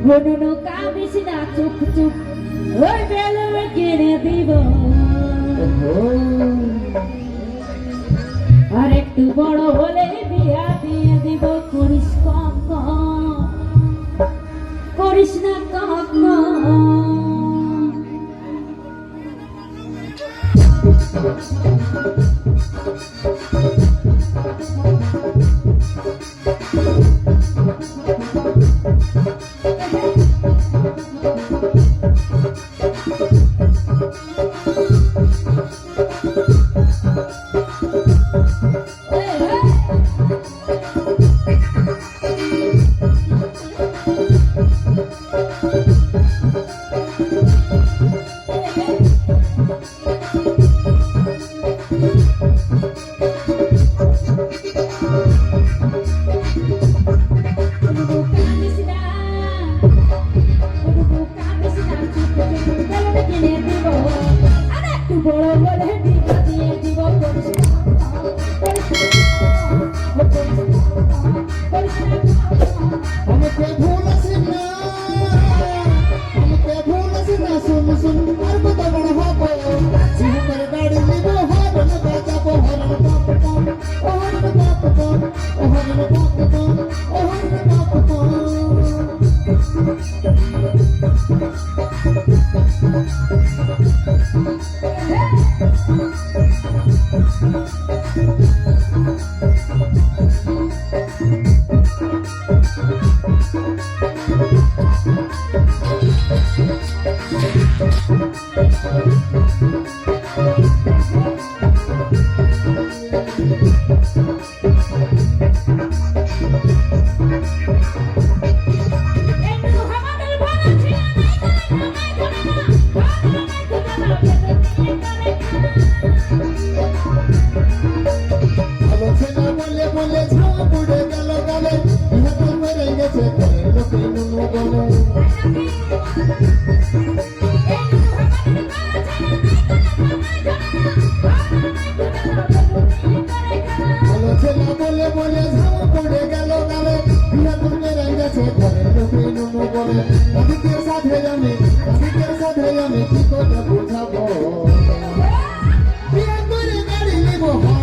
No, no, no, কাঁদিসি না চুপ চুপ। ওই বেলুন কিনে দিব। আর একটু বড় হলে বিয়া দিয়ে দিব। করিস কম করিস না কম I'm not too bored. Música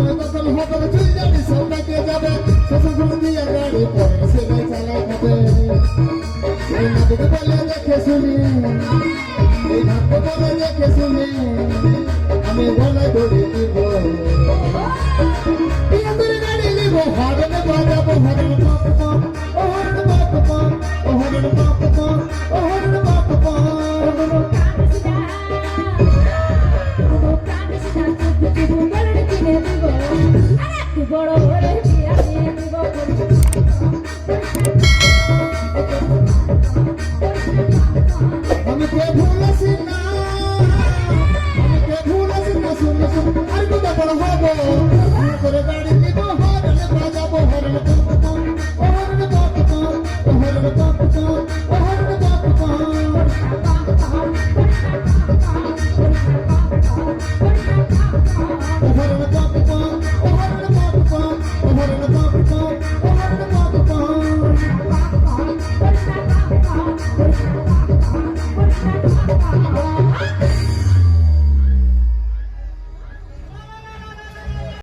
সামনে দখল হবে চলে যাবে। সামনে কে যাবে শেষে ঘুম দিয়ে গাড়ি পরে সেলাই চালাই খাবে। সেই নাটক বলে, দেখে শুনি।